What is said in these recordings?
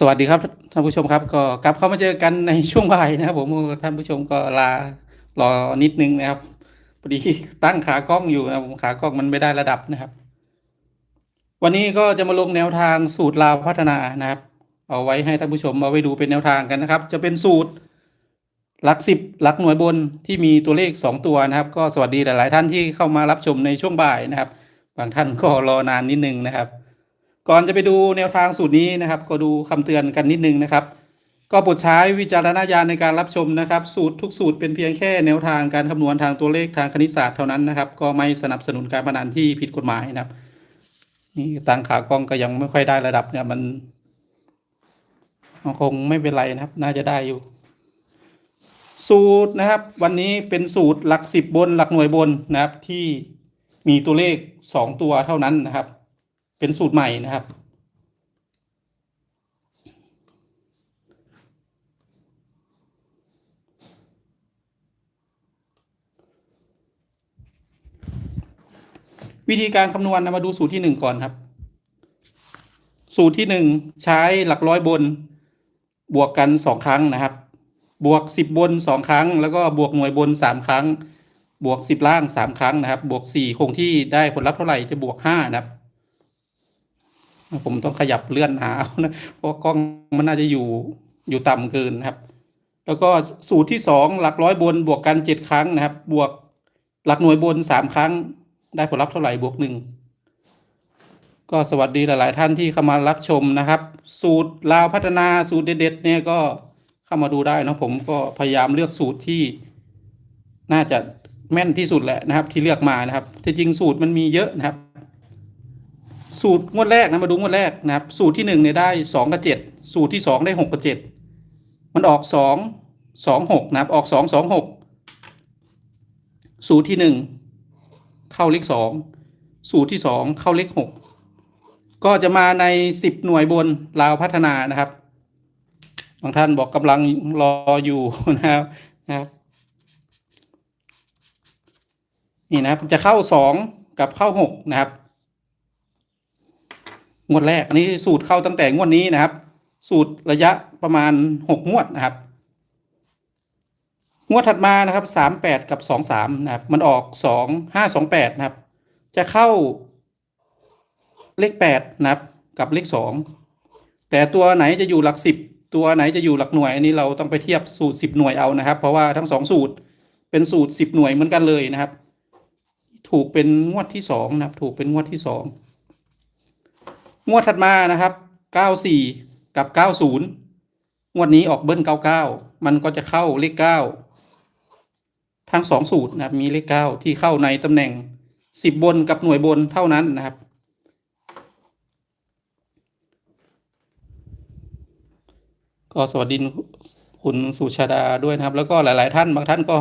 สวัสดีครับท่านผู้ชมครับ ก็กลับเข้ามาเจอกันในช่วงบ่ายนะครับ ผมท่านผู้ชมก็ลารอนิดนึงนะครับพอดีตั้งขากล้องอยู่นะผมขากล้องมันไม่ได้ระดับนะครับ วันนี้ก็จะมาลงแนวทางสูตรลาวพัฒนานะครับ เอาไว้ให้ท่านผู้ชมเอาไว้ดูเป็นแนวทางกันนะครับ จะเป็นสูตรหลักสิบหลักหน่วยบนที่มีตัวเลขสองตัวนะครับ ก็สวัสดีหลาย ๆ ท่านที่เข้ามารับชมในช่วงบ่ายนะครับ บางท่านก็รอนานนิดนึงนะครับ ก่อนจะไปดูแนวทางสูตรนี้นะครับ ก็ดูคำเตือนกันนิดนึงนะครับ ก็โปรดใช้วิจารณญาณในการรับชมนะครับ สูตรทุกสูตรเป็นเพียงแค่แนวทางการคำนวณทางตัวเลขทางคณิตศาสตร์เท่านั้นนะครับ ก็ไม่สนับสนุนการพนันที่ผิดกฎหมายนะครับ นี่ตั้งขากล้องก็ยังไม่ค่อยได้ระดับเนี่ยมันมันคงไม่เป็นไรนะครับ น่าจะได้อยู่ สูตรนะครับ วันนี้เป็นสูตรหลักสิบบนหลักหน่วยบนนะครับที่มีตัวเลขสองตัวเท่านั้นนะครับ เป็นสูตรใหม่นะครับ วิธีการคำนวณนะมาดูสูตรที่หนึ่งก่อนครับ สูตรที่หนึ่งใช้หลักร้อยบน บวกกันสองครั้งนะครับ บวกสิบบนสองครั้ง แล้วก็บวกหน่วยบนสามครั้ง บวกสิบล่างสามครั้งนะครับ บวกสี่คงที่ได้ผลลัพธ์เท่าไหร่จะบวกห้านะครับ ผมต้องขยับเลื่อนหาเนะเพราะกล้องมันน่าจะอยู่อยู่ต่ำเกินนะครับ แล้วก็สูตรที่สองหลักร้อยบนบวกกันเจ็ดครั้งนะครับ บวกหลักหน่วยบนสามครั้ง ได้ผลลัพธ์เท่าไหร่บวกหนึ่งก็สวัสดีหลาย ๆ ท่านที่เข้ามารับชมนะครับ สูตรลาวพัฒนาสูตรเด็ดๆเนี่ยก็เข้ามาดูได้นะผมก็พยายามเลือกสูตรที่น่าจะแม่นที่สุดแหละนะครับ ที่เลือกมานะครับที่จริงสูตรมันมีเยอะนะครับ สูตรงวดแรกนะมาดูงวดแรกนะครับ สูตรที่หนึ่งเนี่ยได้สองกับเจ็ดสูตรที่สองได้หกกับเจ็ดมันออกสองสองหกนะครับ ออกสองสองหกสูตรที่หนึ่งเข้าเลขสองสูตรที่สองเข้าเลขหกก็จะมาในสิบหน่วยบนลาวพัฒนานะครับบางท่านบอกกำลังรออยู่นะครับนะครับนี่นะครับจะเข้าสองกับเข้าหกนะครับ งวดแรก อันนี้สูตรเข้าตั้งแต่งวดนี้นะครับ สูตรระยะประมาณหกงวดนะครับ งวดถัดมานะครับสามแปดกับสองสามนะครับ มันออกสองห้าสองแปดนะครับ จะเข้าเลขแปดนะครับ กับเลขสองแต่ตัวไหนจะอยู่หลักสิบตัวไหนจะอยู่หลักหน่วย อันนี้เราต้องไปเทียบสูตรสิบหน่วยเอานะครับ เพราะว่าทั้งสองสูตรเป็นสูตรสิบหน่วยเหมือนกันเลยนะครับ ถูกเป็นงวดที่สองนะครับ ถูกเป็นงวดที่สอง งวดถัดมานะครับ 94 กับ 90 งวดนี้ออกเบิ้ล 99 มันก็จะเข้าเลข 9 ทั้งสองสูตรนะครับ มีเลข 9 ที่เข้าในตำแหน่ง 10 บนกับหน่วยบนเท่านั้นนะครับ ก็สวัสดีคุณสุชาดาด้วยนะครับ แล้วก็หลาย ๆ ท่านบางท่านก็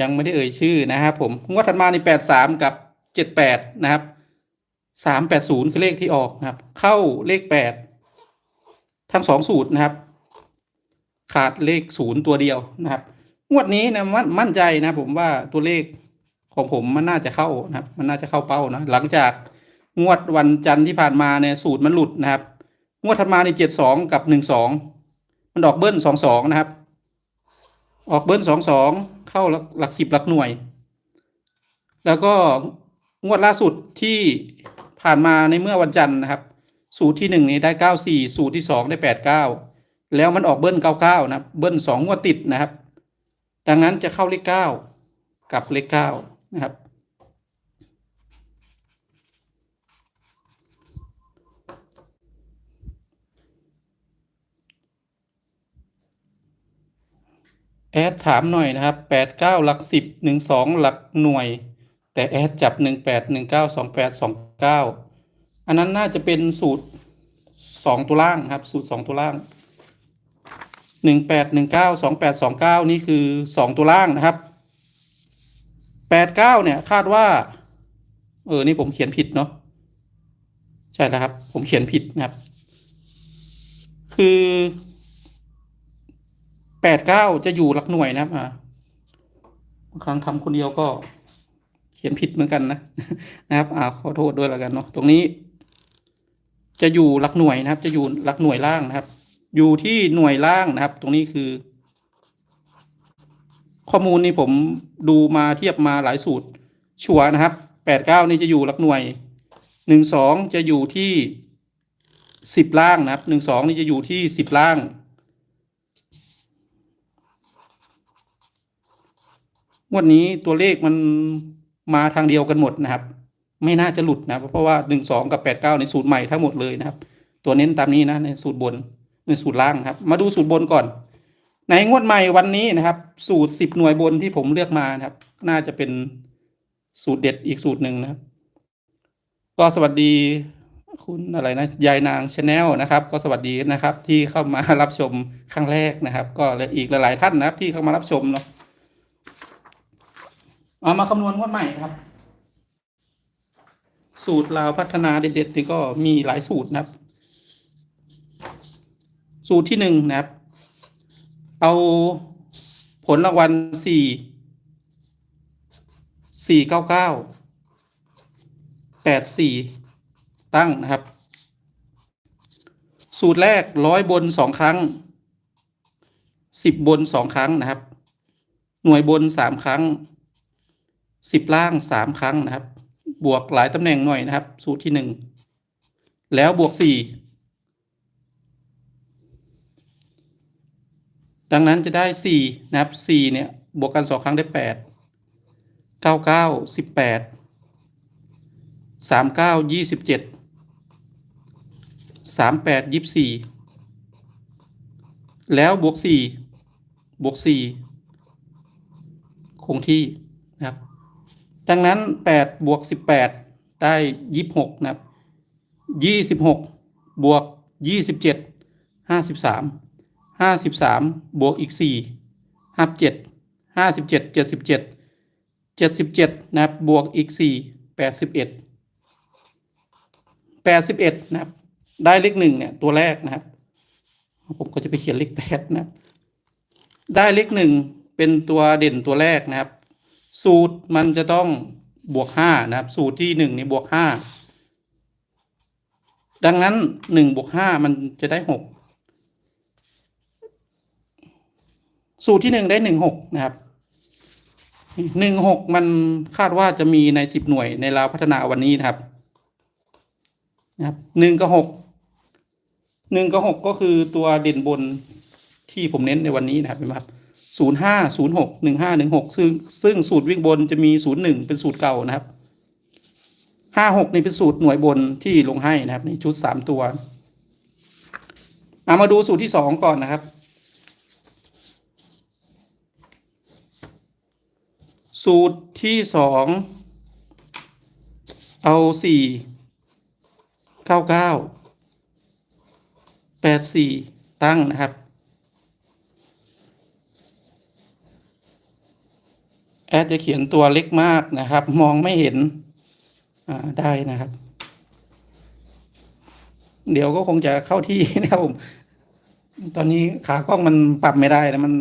ยังไม่ได้เอ่ยชื่อนะครับผม งวดถัดมาใน 83 กับ 78 นะครับ สามแปดศูนย์คือเลขที่ออกนะครับ เข้าเลขแปดทั้งสองสูตรนะครับ ขาดเลขศูนย์ตัวเดียวนะครับ งวดนี้นะมั่นมั่นใจนะผมว่าตัวเลขของผมมันน่าจะเข้านะครับ มันน่าจะเข้าเป้านะหลังจากงวดวันจันทร์ที่ผ่านมาเนี่ยสูตรมันหลุดนะครับ งวดถัดมาในเจ็ดสองกับหนึ่งสองมันออกเบิ้ลสองสองนะครับ ออกเบิ้ลสองสองเข้าหลักสิบหลักหน่วย แล้วก็งวดล่าสุดที่ ผ่านมาในเมื่อวันจันทร์นะครับ สูตรที่หนึ่งนี้ได้เก้าสี่สูตรที่สองได้แปดเก้าแล้วมันออกเบิ้ลเก้าเก้านะเบิ้ลสองงวดติดนะครับ ดังนั้นจะเข้าเลขเก้ากับเลขเก้านะครับ แอดถามหน่อยนะครับแปดเก้าหลักสิบหนึ่งสองหลักหน่วย แต่แอดจับหนึ่งแปดหนึ่งเก้าสองแปดสองเก้าอันนั้นน่าจะเป็นสูตรสองตัวล่างครับ สูตรสองตัวล่างหนึ่งแปดหนึ่งเก้าสองแปดสองเก้านี่คือสองตัวล่างนะครับแปดเก้าเนี่ยคาดว่า เออ นี่ผมเขียนผิดเนาะใช่แล้วครับ ผมเขียนผิดนะครับ คือแปดเก้าจะอยู่หลักหน่วยนะครับอ่าบางครั้งทำคนเดียวก็ เขียนผิดเหมือนกันนะนะครับอ่าขอโทษด้วยแล้วกันเนาะตรงนี้ จะอยู่หลักหน่วยนะครับ จะอยู่หลักหน่วยล่างนะครับ อยู่ที่หน่วยล่างนะครับ ตรงนี้คือ ข้อมูลนี่ผมดูมาเทียบมาหลายสูตร ชัวนะครับแปดเก้านี่จะอยู่หลักหน่วยหนึ่งสองจะอยู่ที่สิบล่างนะครับหนึ่งสองนี่จะอยู่ที่สิบล่างงวดนี้ตัวเลขมัน มาทางเดียวกันหมดนะครับ ไม่น่าจะหลุดนะเพราะว่าหนึ่งสองกับแปดเก้าในสูตรใหม่ทั้งหมดเลยนะครับ ตัวเน้นตามนี้นะในสูตรบนในสูตรล่างครับ มาดูสูตรบนก่อน ในงวดใหม่วันนี้นะครับ สูตรสิบหน่วยบนที่ผมเลือกมานะครับ น่าจะเป็นสูตรเด็ดอีกสูตรหนึ่งนะครับ ก็สวัสดีคุณอะไรนะยายนางชาแนลนะครับ ก็สวัสดีนะครับที่เข้ามารับชมครั้งแรกนะครับ ก็และอีกหลาย ๆ ท่านนะครับที่เข้ามารับชมเนาะ เอามาคำนวณงวดใหม่ครับ สูตรลาวพัฒนาเด็ดๆนี่ก็มีหลายสูตรนะครับ สูตรที่หนึ่งนะครับ เอาผลรางวัลสี่สี่เก้าเก้าแปดสี่ตั้งนะครับ สูตรแรกร้อยบนสองครั้งสิบบนสองครั้งนะครับ หน่วยบนสามครั้ง สิบล่างสามครั้งนะครับ บวกหลายตำแหน่งหน่อยนะครับ สูตรที่หนึ่งแล้วบวกสี่ดังนั้นจะได้สี่นะครับสี่เนี่ยบวกกันสองครั้งได้แปดเก้าเก้าสิบแปดสามเก้ายี่สิบเจ็ดสามแปดยี่สิบสี่แล้วบวกสี่บวกสี่คงที่นะครับ ดังนั้นแปดบวกสิบแปดได้ยี่หกนะครับยี่สิบหกบวกยี่สิบเจ็ดห้าสิบสามห้าสิบสามบวกอีกสี่ห้าเจ็ดห้าสิบเจ็ดเจ็ดสิบเจ็ดเจ็ดสิบเจ็ดนะครับ บวกอีกสี่แปดสิบเอ็ดแปดสิบเอ็ดนะครับ ได้เลขหนึ่งเนี่ย ตัวแรกนะครับ ผมก็จะไปเขียนเลขแปดนะครับ ได้เลขหนึ่งเป็นตัวเด่นตัวแรกนะครับ สูตรมันจะต้องบวกห้านะครับ สูตรที่หนึ่งนี่บวกห้าดังนั้นหนึ่งบวกห้ามันจะได้หกสูตรที่หนึ่งได้หนึ่งหกนะครับหนึ่งหกมันคาดว่าจะมีในสิบหน่วยในลาวพัฒนาวันนี้นะครับนะครับหนึ่งกับหกหนึ่งกับหกก็คือตัวเด่นบนที่ผมเน้นในวันนี้นะครับเห็นไหมครับ ศูนย์ห้าศูนย์หกหนึ่งห้าหนึ่งหกซึ่งซึ่งสูตรวิ่งบนจะมีศูนย์หนึ่งเป็นสูตรเก่านะครับห้าหกนี่เป็นสูตรหน่วยบนที่ลงให้นะครับในชุดสามตัวเอามาดูสูตรที่สองก่อนนะครับ สูตรที่สองเอาสี่เก้าเก้าแปดสี่ตั้งนะครับ แอ ดจะเขียนตัวเล็กมากนะครับ มองไม่เห็นได้นะครับ เดี๋ยวก็คงจะเข้าที่นะครับผมตอนนี้ขากล้องมันปรับไม่ได้นะมัน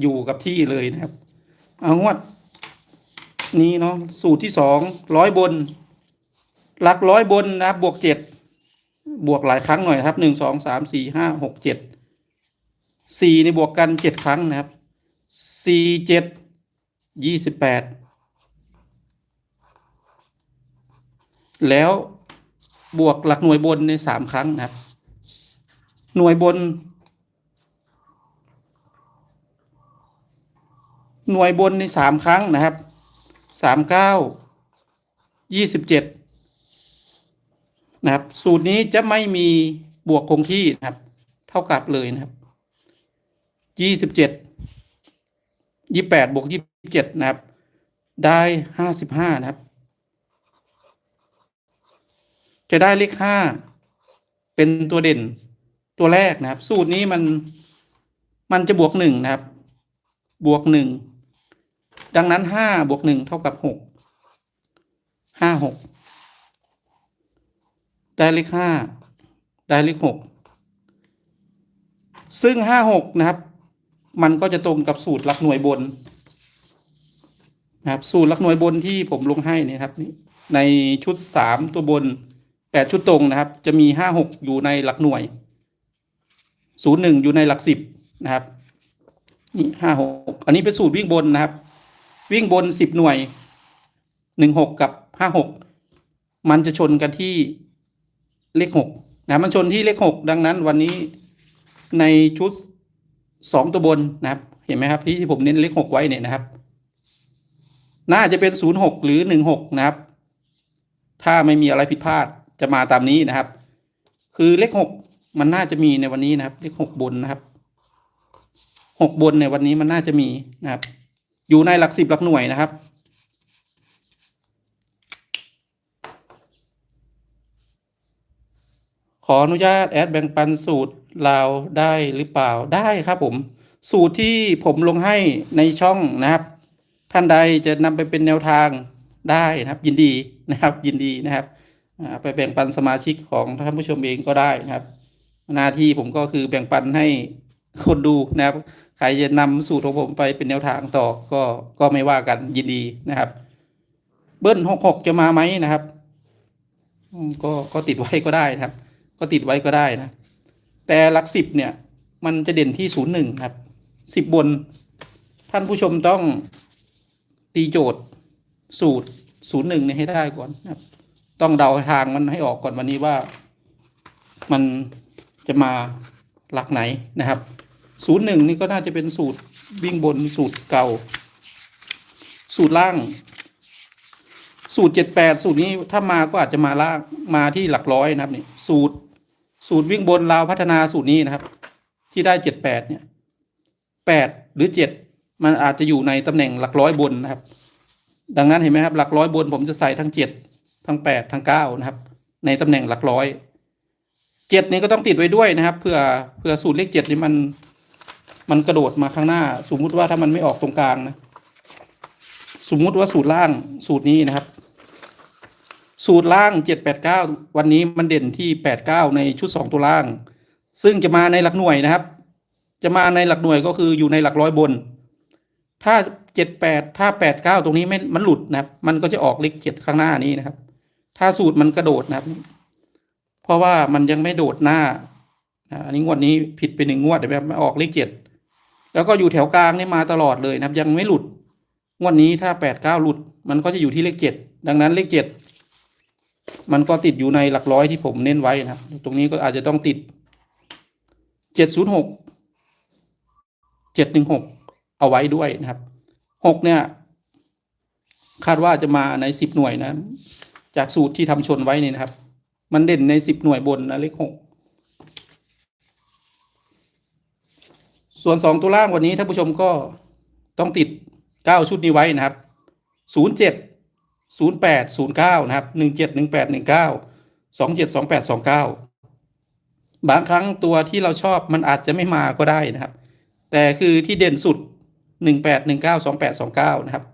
อยู่กับที่เลยนะครับ เอางวด นี้เนาะสูตรที่สองร้อยบน หลักร้อยบนนะครับ บวกเจ็ดบวกหลายครั้งหน่อยครับหนึ่งสองสามสี่ห้าหกเจ็ดสี่ในบวกกันเจ็ดครั้งนะครับสี่เจ็ด ยี่สิบแปดแล้วบวกหลักหน่วยบนในสามครั้งนะครับ หน่วยบน หน่วยบนในสามครั้งนะครับสามเก้ายี่สิบเจ็ดนะครับ สูตรนี้จะไม่มีบวกคงที่นะครับ เท่ากับเลยนะครับยี่สิบเจ็ดยี่แปดบวกยี่ เจ็ดนะครับ ได้ห้าสิบห้านะครับ จะได้เลขห้าเป็นตัวเด่นตัวแรกนะครับ สูตรนี้มันมันจะบวกหนึ่งนะครับ บวกหนึ่งดังนั้นห้าบวกหนึ่งเท่ากับหกห้าหกได้เลขห้าได้เลขหกซึ่งห้าหกนะครับ มันก็จะตรงกับสูตรหลักหน่วยบน นะครับสูตรหลักหน่วยบนที่ผมลงให้นี่ครับนี่ในชุดสามตัวบนแปดชุดตรงนะครับ จะมีห้าหกอยู่ในหลักหน่วยศูนย์หนึ่งอยู่ในหลักสิบนะครับนี่ห้าหกอันนี้เป็นสูตรวิ่งบนนะครับ วิ่งบนสิบหน่วยหนึ่งหกกับห้าหกมันจะชนกันที่เลขหกนะมันชนที่เลขหกดังนั้นวันนี้ในชุดสองตัวบนนะครับ เห็นไหมครับที่ที่ผมเน้นเลขหกไว้เนี่ยนะครับ น่าจะเป็นศูนย์หกหรือหนึ่งหกนะครับ ถ้าไม่มีอะไรผิดพลาดจะมาตามนี้นะครับ คือเลขหกมันน่าจะมีในวันนี้นะครับ เลขหกบนนะครับหกบนในวันนี้มันน่าจะมีนะครับ อยู่ในหลักสิบหลักหน่วยนะครับขออนุญาตแอดแบ่งปันสูตรลาวได้หรือเปล่าได้ครับผม สูตรที่ผมลงให้ในช่องนะครับ ท่านใดจะนำไปเป็นแนวทางได้นะครับ ยินดีนะครับยินดีนะครับไปแบ่งปันสมาชิกของท่านผู้ชมเองก็ได้นะครับ หน้าที่ผมก็คือแบ่งปันให้คนดูนะครับ ใครจะนำสูตรของผมไปเป็นแนวทางต่อก็ก็ไม่ว่ากันยินดีนะครับ เบิ้ลหกหกจะมาไหมนะครับ ก็ก็ติดไว้ก็ได้นะครับ ก็ติดไว้ก็ได้นะ แต่หลักสิบเนี่ย มันจะเด่นที่ศูนย์หนึ่งครับสิบบน ท่านผู้ชมต้อง ตีโจทย์สูตรศูนย์หนึ่งเนี่ยให้ได้ก่อนนะครับ ต้องเดาทางมันให้ออกก่อนวันนี้ว่า มันจะมาหลักไหนนะครับศูนย์หนึ่งนี่ก็น่าจะเป็นสูตรวิ่งบนสูตรเก่า สูตรล่าง สูตรเจ็ดแปดสูตรนี้ถ้ามาก็อาจจะมาล่างมาที่หลักร้อยนะครับนี่สูตรสูตรวิ่งบนลาวพัฒนาสูตรนี้นะครับ ที่ได้เจ็ดแปดเนี่ยแปดหรือเจ็ด มันอาจจะอยู่ในตำแหน่งหลักร้อยบนนะครับ ดังนั้นเห็นไหมครับ หลักร้อยบนผมจะใส่ทั้งเจ็ดทั้งแปดทั้งเก้านะครับ ในตำแหน่งหลักร้อยเจ็ดนี้ก็ต้องติดไว้ด้วยนะครับเพื่อเพื่อสูตรเลขเจ็ดนี่มัน มันกระโดดมาข้างหน้า สมมุติว่าถ้ามันไม่ออกตรงกลางนะสมมุติว่าสูตรล่างสูตรนี้นะครับ สูตรล่างเจ็ดแปดเก้าวันนี้มันเด่นที่แปดเก้าในชุดสองตัวล่าง ซึ่งจะมาในหลักหน่วยนะครับ จะมาในหลักหน่วยก็คืออยู่ในหลักร้อยบน ถ้าเจ็ดแปดถ้าแปดเก้าตรงนี้ไม่มันหลุดนะครับ มันก็จะออกเลขเจ็ดข้างหน้านี้นะครับ ถ้าสูตรมันกระโดดนะครับ เพราะว่ามันยังไม่โดดหน้าอันนี้งวดนี้ผิดไปหนึ่งงวดเดี๋ยวมันออกเลขเจ็ดแล้วก็อยู่แถวกลางนี่มาตลอดเลยนะครับ ยังไม่หลุด งวดนี้ถ้าแปดเก้าหลุด มันก็จะอยู่ที่เลขเจ็ดดังนั้นเลขเจ็ดมันก็ติดอยู่ในหลักร้อยที่ผมเน้นไว้นะครับ ตรงนี้ก็อาจจะต้องติดเจ็ดศูนย์หกเจ็ดหนึ่งหก เอาไว้ด้วยนะครับหกเนี่ย คาดว่าจะมาในสิบหน่วยนะ จากสูตรที่ทำชนไว้นี่นะครับ มันเด่นในสิบหน่วยบนนะเลขหกส่วนสองตัวล่างวันนี้ท่านผู้ชมก็ต้องติดเก้าชุดนี้ไว้นะครับศูนย์เจ็ดศูนย์แปดศูนย์เก้านะครับหนึ่งเจ็ดหนึ่งแปดหนึ่งเก้าสองเจ็ดสองแปดสองเก้าบางครั้งตัวที่เราชอบมันอาจจะไม่มาก็ได้นะครับ แต่คือที่เด่นสุด หนึ่งแปดหนึ่งเก้าสองแปดสองเก้านะครับ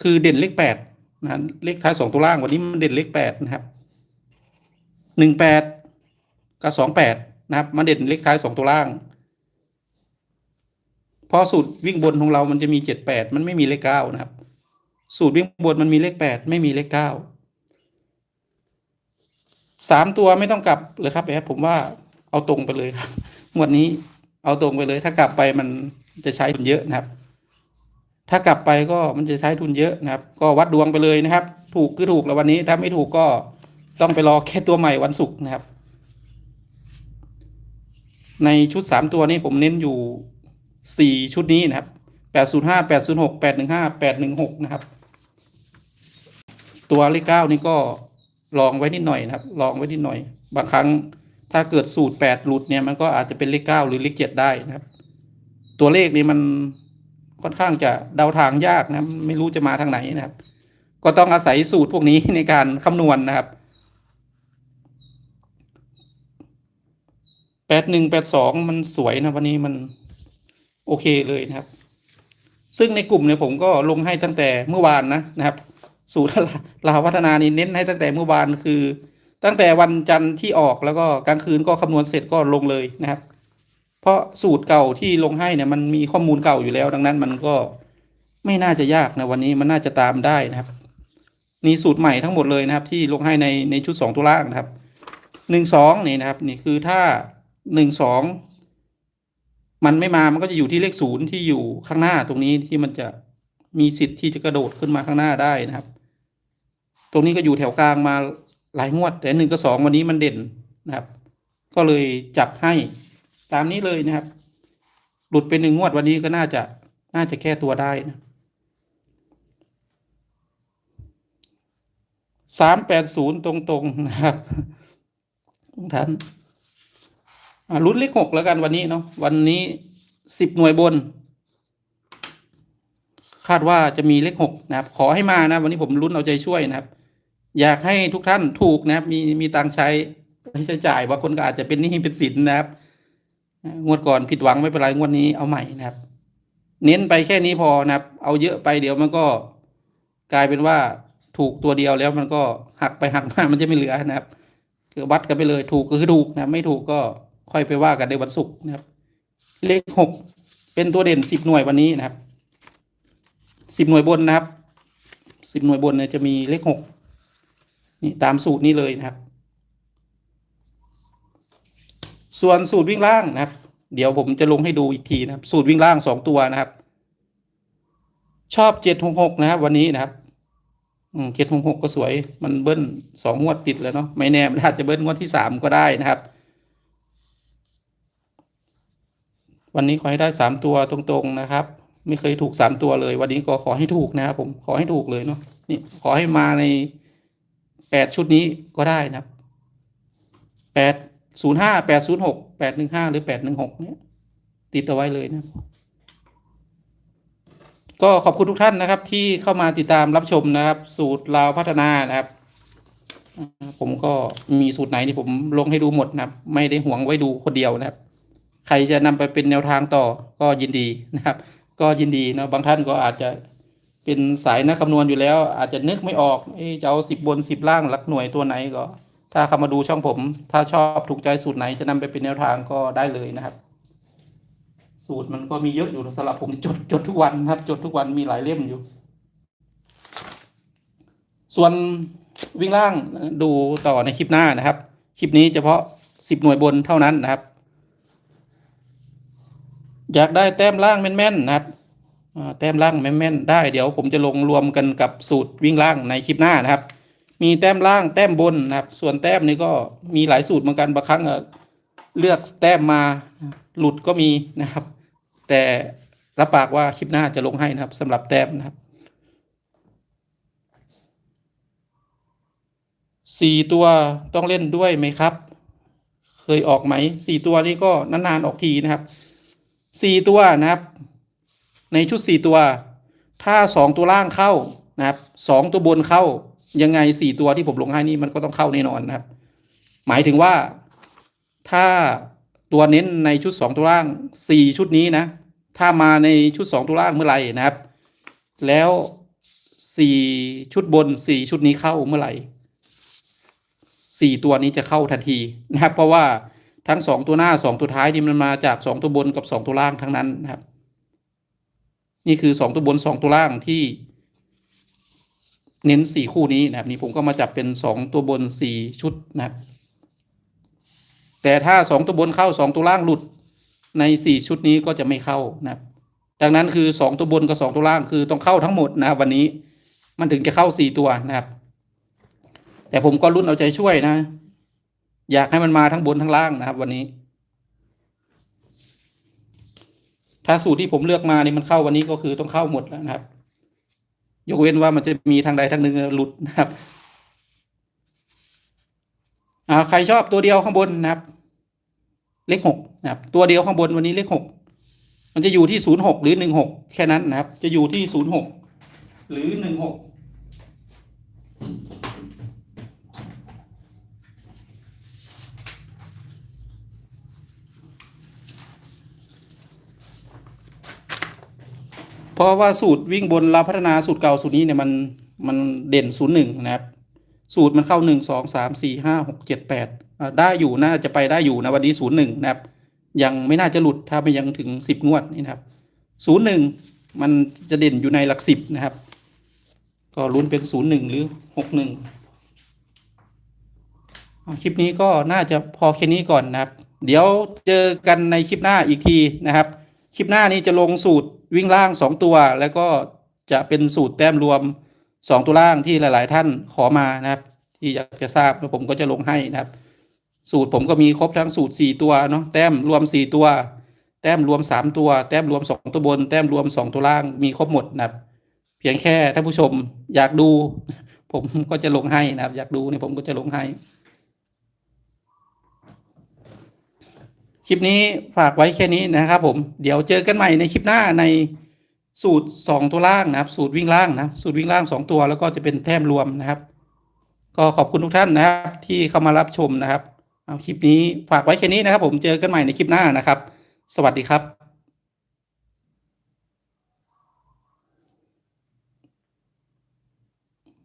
คือเด่นเลขแปดนะเลขท้ายสองตัวล่างวันนี้มันเด่นเลขแปดนะครับหนึ่งแปดกับสองแปดนะครับมันเด่นเลขท้ายสองตัวล่างพราะสูตรวิ่งบนของเรามันจะมีเจ็ดแปดมันไม่มีเลขเก้านะครับ สูตรวิ่งบนมันมีเลขแปดไม่มีเลขเก้าสามตัวไม่ต้องกลับเลยครับแอดผมว่าเอาตรงไปเลยครับงวดนี้ เอาตรงไปเลย ถ้ากลับไปมันจะใช้ทุนเยอะนะครับ ถ้ากลับไปก็มันจะใช้ทุนเยอะนะครับ ก็วัดดวงไปเลยนะครับ ถูกคือถูกแล้ววันนี้ ถ้าไม่ถูกก็ต้องไปรอแค่ตัวใหม่วันศุกร์นะครับ ในชุดสามตัวนี้ผมเน้นอยู่สี่ชุดนี้นะครับแปดศูนย์ห้าแปดศูนย์หกแปดหนึ่งห้าแปดหนึ่งหกนะครับ ตัวเลขเก้านี่ก็ลองไว้นิดหน่อยนะครับ ลองไว้นิดหน่อย บางครั้ง ถ้าเกิดสูตรแปดหลุดเนี่ยมันก็อาจจะเป็นเลขเก้าหรือเลขเจ็ดได้นะครับ ตัวเลขนี้มันค่อนข้างจะเดาทางยากนะไม่รู้จะมาทางไหนนะครับ ก็ต้องอาศัยสูตรพวกนี้ในการคำนวณนะครับแปดหนึ่งแปดสองมันสวยนะวันนี้มันโอเคเลยนะครับ ซึ่งในกลุ่มเนี่ยผมก็ลงให้ตั้งแต่เมื่อวานนะนะครับ สูตรลาวพัฒนานี่เน้นให้ตั้งแต่เมื่อวานคือ ตั้งแต่วันจันทร์ที่ออกแล้วก็กลางคืนก็คำนวณเสร็จก็ลงเลยนะครับ เพราะสูตรเก่าที่ลงให้เนี่ยมันมีข้อมูลเก่าอยู่แล้ว ดังนั้นมันก็ไม่น่าจะยากนะวันนี้มันน่าจะตามได้นะครับ นี่สูตรใหม่ทั้งหมดเลยนะครับ ที่ลงให้ในในชุดสองตัวล่างนะครับหนึ่งสองนี่นะครับ นี่คือถ้าหนึ่งสองมันไม่มามันก็จะอยู่ที่เลขศูนย์ที่อยู่ข้างหน้าตรงนี้ที่มันจะมีสิทธิ์ที่จะกระโดดขึ้นมาข้างหน้าได้นะครับ ตรงนี้ก็อยู่แถวกลางมา หลายงวด แต่หนึ่งกับสองวันนี้มันเด่นนะครับ ก็เลยจับให้ตามนี้เลยนะครับ หลุดไปหนึ่งงวดวันนี้ก็น่าจะน่าจะแก้ตัวได้นะสามแปดศูนย์ตรงๆนะครับทุกท่านอะลุ้นเลขหกแล้วกันวันนี้เนาะวันนี้สิบหน่วยบน คาดว่าจะมีเลขหกนะครับ ขอให้มานะ วันนี้ผมลุ้นเอาใจช่วยนะครับ อยากให้ทุกท่านถูกนะครับ มีมีตังใช้ไม่ใช้จ่ายบางคนก็อาจจะเป็นหนี้เป็นสินนะครับงวดก่อนผิดหวังไม่เป็นไรงวดนี้เอาใหม่นะครับ เน้นไปแค่นี้พอนะครับ เอาเยอะไปเดี๋ยวมันก็กลายเป็นว่าถูกตัวเดียวแล้วมันก็หักไปหักมามันจะไม่เหลือนะครับ คือวัดกันไปเลยถูกก็คือถูกนะไม่ถูกก็ค่อยไปว่ากันในวันศุกร์นะครับ เลขหกเป็นตัวเด่นสิบหน่วยวันนี้นะครับสิบหน่วยบนนะครับสิบหน่วยบนเนี่ยจะมีเลขหก นี่ตามสูตรนี้เลยนะครับ ส่วนสูตรวิ่งล่างนะครับ เดี๋ยวผมจะลงให้ดูอีกทีนะครับ สูตรวิ่งล่างสองตัวนะครับ ชอบเจ็ดหกหกนะครับ วันนี้นะครับเจ็ดหกหกก็สวย มันเบิ้ลสองงวดติดแล้วเนาะไม่แน่อาจจะเบิ้ลงวดที่สามก็ได้นะครับ วันนี้ขอให้ได้สามตัวตรงๆนะครับ ไม่เคยถูกสามตัวเลย วันนี้ก็ขอให้ถูกนะครับผมขอให้ถูกเลยเนาะนี่ขอให้มาใน แปดชุดนี้ก็ได้นะครับแปดศูนย์ห้าแปดศูนย์หกแปดหนึ่งห้าหรือแปดหนึ่งหกเนี่ย ติดเอาไว้เลยนะก็ขอบคุณทุกท่านนะครับ ที่เข้ามาติดตามรับชมนะครับ สูตรลาวพัฒนานะครับ ผมก็มีสูตรไหนที่ผมลงให้ดูหมดนะครับ ไม่ได้หวงไว้ดูคนเดียวนะครับ ใครจะนำไปเป็นแนวทางต่อก็ยินดีนะครับ ก็ยินดีนะบางท่านก็อาจจะ เป็นสายนักคำนวณอยู่แล้ว อาจจะนึกไม่ออกอจะเอาสิบบนสิบล่างหลักหน่วยตัวไหนก็ ถ้าเข้ามาดูช่องผม ถ้าชอบถูกใจสูตรไหนจะนำไปเป็นแนวทางก็ได้เลยนะครับ สูตรมันก็มีเยอะอยู่สำหรับผมจดจดทุกวันนะครับ จดทุกวันมีหลายเล่มอยู่ ส่วนวิ่งล่างดูต่อในคลิปหน้านะครับ คลิปนี้เฉพาะสิบหน่วยบนเท่านั้นนะครับ อยากได้แต้มล่างแม่นๆนะครับ แต้มล่างแม่นๆได้เดี๋ยวผมจะลงรวมกันกับสูตรวิ่งล่างในคลิปหน้านะครับ มีแต้มล่างแต้มบนนะครับ ส่วนแต้มนี้ก็มีหลายสูตรเหมือนกันบางครั้งเลือกแต้มมาหลุดก็มีนะครับ แต่รับปากว่าคลิปหน้าจะลงให้นะครับสำหรับแต้มนะครับสี่ตัวต้องเล่นด้วยไหมครับ เคยออกไหมสี่ตัวนี้ก็นานๆออกทีนะครับสี่ตัวนะครับ ในชุดสี่ตัว ถ้าสองตัวล่างเข้านะครับสองตัวบนเข้ายังไงสี่ตัวที่ผมลงให้นี่มันก็ต้องเข้าแน่นอนนะครับ หมายถึงว่าถ้าตัวเน้นในชุดสองตัวล่างสี่ชุดนี้นะ ถ้ามาในชุดสองตัวล่างเมื่อไหร่นะครับ แล้วสี่ชุดบนสี่ชุดนี้เข้าเมื่อไหร่สี่ตัวนี้จะเข้าทันทีนะครับ เพราะว่าทั้งสองตัวหน้าสองตัวท้ายนี่มันมาจากสองตัวบนกับสองตัวล่างทั้งนั้นนะครับ นี่คือสองตัวบนสองตัวล่างที่ เน้นสี่คู่นี้นะครับ นี่ผมก็มาจับเป็นสองตัวบนสี่ชุดนะครับ แต่ถ้าสองตัวบนเข้าสองตัวล่างหลุดในสี่ชุดนี้ก็จะไม่เข้านะครับ ดังนั้นคือสองตัวบนกับสองตัวล่างคือต้องเข้าทั้งหมดนะครับวันนี้มันถึงจะเข้าสี่ตัวนะครับ แต่ผมก็รุ่นเอาใจช่วยนะ อยากให้มันมาทั้งบนทั้งล่างนะครับ วันนี้ ถ้าสูตรที่ผมเลือกมาเนี่ยมันเข้าวันนี้ก็คือต้องเข้าหมดแล้วนะครับ ยกเว้นว่ามันจะมีทางใดทางหนึ่งหลุดนะครับอ่าใครชอบตัวเดียวข้างบนนะครับ เลขหกนะครับ ตัวเดียวข้างบนวันนี้เลขหกมันจะอยู่ที่ศูนย์หกหรือหนึ่งหกแค่นั้นนะครับ จะอยู่ที่ศูนย์หกหรือหนึ่งหก เพราะว่าสูตรวิ่งบนเราพัฒนาสูตรเก่าสูตรนี้เนี่ยมันมันเด่นศูนย์หนึ่งนะครับ สูตรมันเข้าหนึ่งสองสามสี่ห้าหกเจ็ดแปดได้อยู่น่าจะไปได้อยู่นะวันนี้ศูนย์หนึ่งนะครับ ยังไม่น่าจะหลุดถ้าไม่ยังถึงสิบงวดนี่นะครับศูนย์หนึ่งมันจะเด่นอยู่ในหลักสิบนะครับ ก็ลุ้นเป็นศูนย์หนึ่งหรือหกหนึ่งคลิปนี้ก็น่าจะพอแค่นี้ก่อนนะครับ เดี๋ยวเจอกันในคลิปหน้าอีกทีนะครับ คลิปหน้านี้จะลงสูตรวิ่งล่างสองตัว แล้วก็จะเป็นสูตรแต้มรวมสองตัวล่างที่หลาย ๆ ท่านขอมานะครับ ที่อยากจะทราบแล้วผมก็จะลงให้นะครับ สูตรผมก็มีครบทั้งสูตรสี่ตัวเนาะแต้มรวมสี่ตัว แต้มรวมสามตัว แต้มรวมสองตัวบน แต้มรวมสองตัวล่างมีครบหมดนะครับ เพียงแค่ท่านผู้ชมอยากดู ผมก็จะลงให้นะครับ อยากดูเนี่ยผมก็จะลงให้ คลิปนี้ฝากไว้แค่นี้นะครับผมเดี๋ยวเจอกันใหม่ในคลิปหน้าในสูตรสองตัวล่างนะครับ สูตรวิ่งล่างนะสูตรวิ่งล่างสองตัวแล้วก็จะเป็นแต้มรวมนะครับ ก็ขอบคุณทุกท่านนะครับ ที่เข้ามารับชมนะครับเอาคลิปนี้ฝากไว้แค่นี้นะครับ ผมเจอกันใหม่ในคลิปหน้านะครับ สวัสดีครับ